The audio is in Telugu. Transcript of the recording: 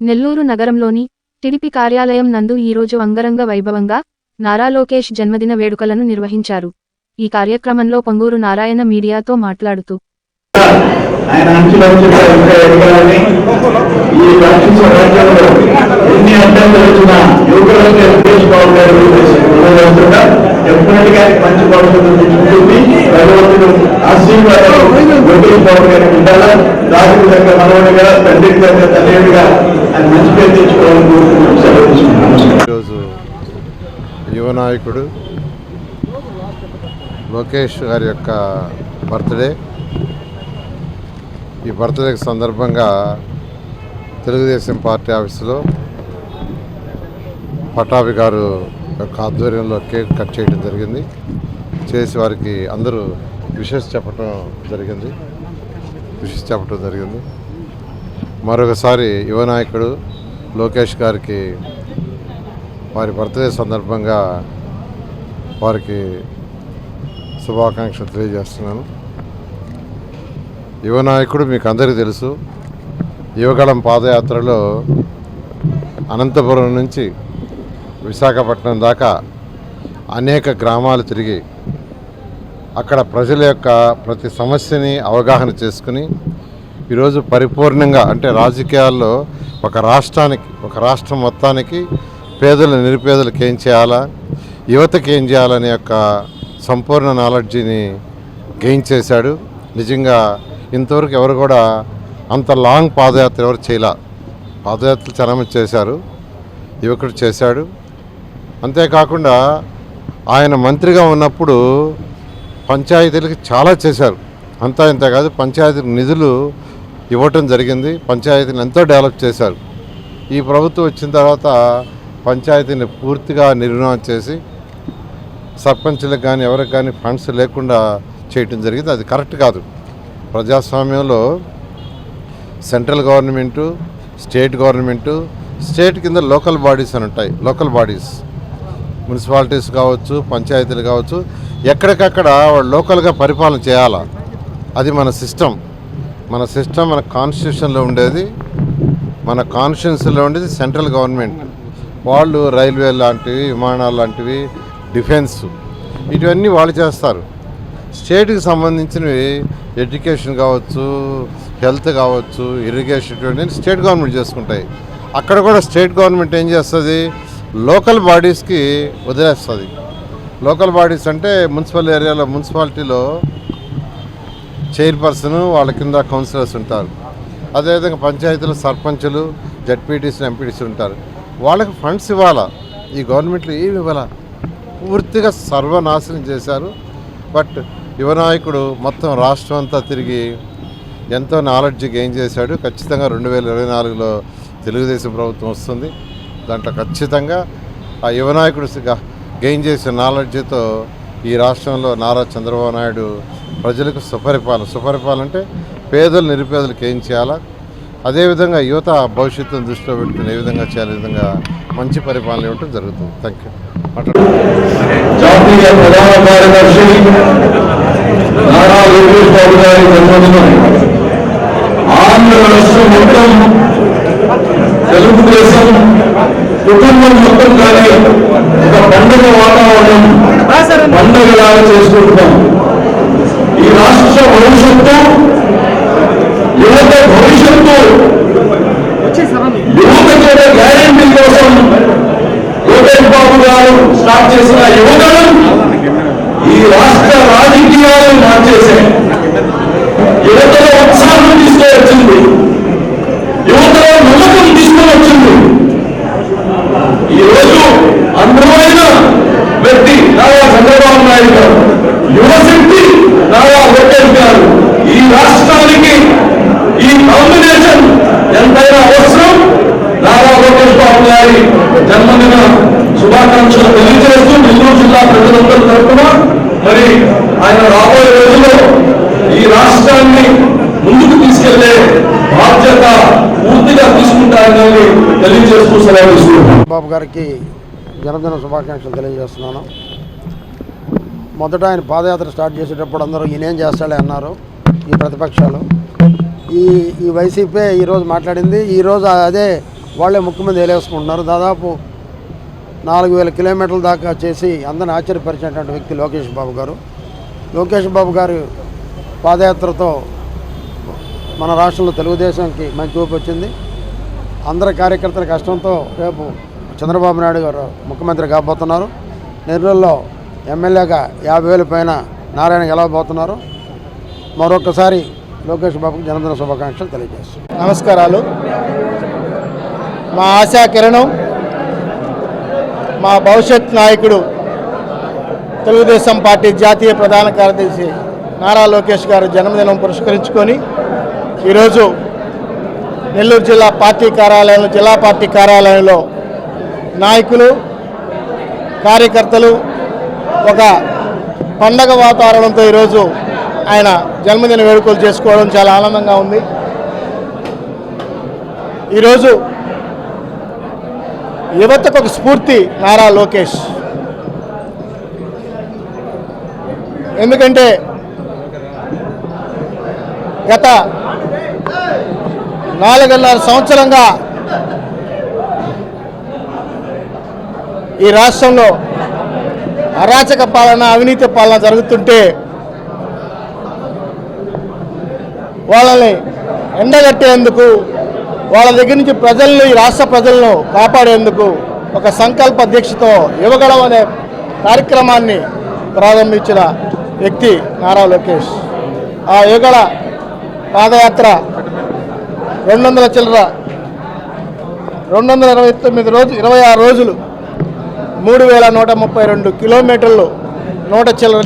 నెల్లూరు నగరంలోని టిడిపి కార్యాలయం నందు ఈరోజు అంగరంగ వైభవంగా నారా లోకేష్ జన్మదిన వేడుకలను నిర్వహించారు. ఈ కార్యక్రమంలో పొంగూరు నారాయణ మీడియాతో మాట్లాడుతూ ఎప్పటికీ మంచి ఆశీర్వాదాలు ఉండాలా మనవడిగా తండ్రి దగ్గర తల్లిగా ఆయన మంచి పేరు తెచ్చుకోవాలని కోరుకుంటున్నాం సెలవు తీసుకుంటున్నాం. ఈరోజు యువ నాయకుడు లోకేష్ గారి యొక్క బర్త్డే. ఈ బర్త్డే సందర్భంగా తెలుగుదేశం పార్టీ ఆఫీసులో పటాభి గారు యొక్క ఆధ్వర్యంలో కేక్ కట్ చేయడం జరిగింది. చేసి వారికి అందరూ విషెస్ చెప్పడం జరిగింది. విషెస్ చెప్పడం జరిగింది. మరొకసారి యువ నాయకుడు లోకేష్ గారికి వారి బర్త్డే సందర్భంగా వారికి శుభాకాంక్షలు తెలియజేస్తున్నాను. యువ నాయకుడు మీకు అందరికీ తెలుసు యువగళం పాదయాత్రలో అనంతపురం నుంచి విశాఖపట్నం దాకా అనేక గ్రామాలు తిరిగి అక్కడ ప్రజల యొక్క ప్రతి సమస్యని అవగాహన చేసుకుని ఈరోజు పరిపూర్ణంగా అంటే రాజకీయాల్లో ఒక రాష్ట్రానికి ఒక రాష్ట్రం మొత్తానికి పేదల నిరుపేదలకు ఏం చేయాలా? యువతకి ఏం చేయాలనే యొక్క సంపూర్ణ నాలెడ్జిని గెయిన్ చేశాడు. నిజంగా ఇంతవరకు ఎవరు కూడా అంత లాంగ్ పాదయాత్ర ఎవరు చేయలే. పాదయాత్రలు చాలా చేశారు. యువకుడు చేశాడు. అంతేకాకుండా ఆయన మంత్రిగా ఉన్నప్పుడు పంచాయతీలకు చాలా చేశారు. అంతా ఇంత కాదు పంచాయతీ నిధులు ఇవ్వటం జరిగింది. పంచాయతీని ఎంతో డెవలప్ చేశారు. ఈ ప్రభుత్వం వచ్చిన తర్వాత పంచాయతీని పూర్తిగా నిర్మాణం చేసి సర్పంచులకు కానీ ఎవరికి కానీ ఫండ్స్ లేకుండా చేయటం జరిగింది. అది కరెక్ట్ కాదు. ప్రజాస్వామ్యంలో central government state government state కింద లోకల్ బాడీస్ అని ఉంటాయి. Local bodies. మున్సిపాలిటీస్ కావచ్చు పంచాయతీలు కావచ్చు ఎక్కడికక్కడ వాళ్ళు లోకల్గా పరిపాలన చేయాలా? అది మన సిస్టమ్. మన సిస్టమ్ మన కాన్స్టిట్యూషన్లో ఉండేది. మన కాన్స్టిట్యూషన్లో ఉండేది సెంట్రల్ గవర్నమెంట్ వాళ్ళు రైల్వే లాంటివి విమానాలు లాంటివి డిఫెన్స్ ఇటువన్నీ వాళ్ళు చేస్తారు. స్టేట్కి సంబంధించినవి ఎడ్యుకేషన్ కావచ్చు హెల్త్ కావచ్చు ఇరిగేషన్ ఇటువంటి స్టేట్ గవర్నమెంట్ చేసుకుంటాయి. అక్కడ కూడా స్టేట్ గవర్నమెంట్ ఏం చేస్తుంది? లోకల్ బాడీస్కి వదిలేస్తుంది. లోకల్ బాడీస్ అంటే మున్సిపల్ ఏరియాలో మున్సిపాలిటీలో చైర్పర్సన్ వాళ్ళ కింద కౌన్సిలర్స్ ఉంటారు. అదేవిధంగా పంచాయతీలో సర్పంచులు జడ్పీటీసీ ఎంపీటీసీ ఉంటారు. వాళ్ళకి ఫండ్స్ ఇవ్వాలా? ఈ గవర్నమెంట్లో ఏమి ఇవ్వాలా? పూర్తిగా సర్వనాశనం చేశారు. బట్ యువనాయకుడు మొత్తం రాష్ట్రం అంతా తిరిగి ఎంతో నాలెడ్జ్ గెయిన్ చేశాడు. ఖచ్చితంగా రెండు వేల ఇరవై నాలుగులో తెలుగుదేశం ప్రభుత్వం వస్తుంది. దాంట్లో ఖచ్చితంగా ఆ యువనాయకుడు గెయిన్ చేసిన నాలెడ్జ్తో ఈ రాష్ట్రంలో నారా చంద్రబాబు నాయుడు ప్రజలకు సుపరిపాలన. సుపరిపాలన అంటే పేదలు నిరుపేదలకు ఏం చేయాలా? అదేవిధంగా యువత భవిష్యత్తును దృష్టిలో పెట్టుకుని ఏ విధంగా చేయాలి? విధంగా మంచి పరిపాలన ఇవ్వటం జరుగుతుంది. థ్యాంక్ యూ జాతీయ ప్రధాన కార్యదర్శి నారా లోకేష్ బాబు గారి జన్మదినం. ఆంధ్ర రాష్ట్రం మొత్తం తెలుగుదేశం కుటుంబం మొత్తం కానీ ఒక పండుగ వాతావరణం పండుగలాగా చేసుకుంటున్నాం. ఈ రాష్ట్ర భవిష్యత్తు యువత భవిష్యత్తు యువతకి ఒక గ్యారంటీ కోసం లోకేష్ బాబు గారు స్టార్ట్ చేసిన యువగణం ఈ రాష్ట్ర రాజకీయాలను మార్చేశాయి యువతలో ఉత్సాహం తీసుకువచ్చింది యువతలో నమ్మకం తీసుకుని వచ్చింది ఈ రోజు అందమైన వ్యక్తి నారా చంద్రబాబు నాయుడు గారు యువశక్తి నారా లోకేష్ గారు ఈ రాష్ట్రానికి ఈ కాంబినేషన్ ఎంతైనా అవసరం నారా లోకేష్ బాబు గారి జన్మదిన శుభాకాంక్షలు తెలియజేస్తూ నెల్లూరు జిల్లా ప్రజలందరూ తరఫున మరి ఆయన రాబోయే రోజుల్లో ఈ రాష్ట్రాన్ని ముందుకు తీసుకెళ్ళే బాధ్యత పూర్తిగా తీసుకుంటారని తెలియజేస్తూ సెలవు బాబు గారికి జనదిన శుభాకాంక్షలు తెలియజేస్తున్నాను. మొదట ఆయన పాదయాత్ర స్టార్ట్ చేసేటప్పుడు అందరూ ఈయనేం చేస్తాడే అన్నారు ఈ ప్రతిపక్షాలు. ఈ ఈ వైసీపీ ఈరోజు మాట్లాడింది. ఈరోజు అదే వాళ్ళే ముఖ్యమంత్రి మీద వేలేసుకుంటున్నారు. దాదాపు నాలుగు వేల కిలోమీటర్ల దాకా చేసి అందరిని ఆశ్చర్యపరిచినటువంటి వ్యక్తి లోకేష్ బాబు గారు. లోకేష్ బాబు గారు పాదయాత్రతో మన రాష్ట్రంలో తెలుగుదేశంకి మంచి ఊపి వచ్చింది. అందరి కార్యకర్తల కష్టంతో రేపు చంద్రబాబు నాయుడు గారు ముఖ్యమంత్రి కాబోతున్నారు. నెల్లూరులో ఎమ్మెల్యేగా యాభై వేల పైన నారాయణ గెలవబోతున్నారు. మరొకసారి లోకేష్ బాబుకి జన్మదిన శుభాకాంక్షలు తెలియజేస్తున్నాను నమస్కారాలు. మా ఆశా కిరణం మా భవిష్యత్ నాయకుడు తెలుగుదేశం పార్టీ జాతీయ ప్రధాన కార్యదర్శి నారా లోకేష్ గారు జన్మదినం పురస్కరించుకొని ఈరోజు నెల్లూరు జిల్లా పార్టీ కార్యాలయంలో జిల్లా పార్టీ కార్యాలయంలో నాయకులు కార్యకర్తలు ఒక పండగ వాతావరణంతో ఈరోజు ఆయన జన్మదిన వేడుకలు చేసుకోవడం చాలా ఆనందంగా ఉంది. ఈరోజు యువతకు ఒక స్ఫూర్తి నారా లోకేష్. ఎందుకంటే గత నాలుగున్నర సంవత్సరంగా ఈ రాష్ట్రంలో అరాచక పాలన అవినీతి పాలన జరుగుతుంటే వాళ్ళని ఎండగట్టేందుకు వాళ్ళ దగ్గర నుంచి ప్రజలను ఈ రాష్ట్ర ప్రజలను కాపాడేందుకు ఒక సంకల్ప దీక్షతో యువగళం అనే కార్యక్రమాన్ని ప్రారంభించిన వ్యక్తి నారా లోకేష్. ఆ యువగడ పాదయాత్ర రెండు వందల చిల్లర రెండు వందల ఇరవై తొమ్మిది రోజు ఇరవై ఆరు రోజులు మూడు వేల నూట ముప్పై రెండు కిలోమీటర్లు నూట చిల్లర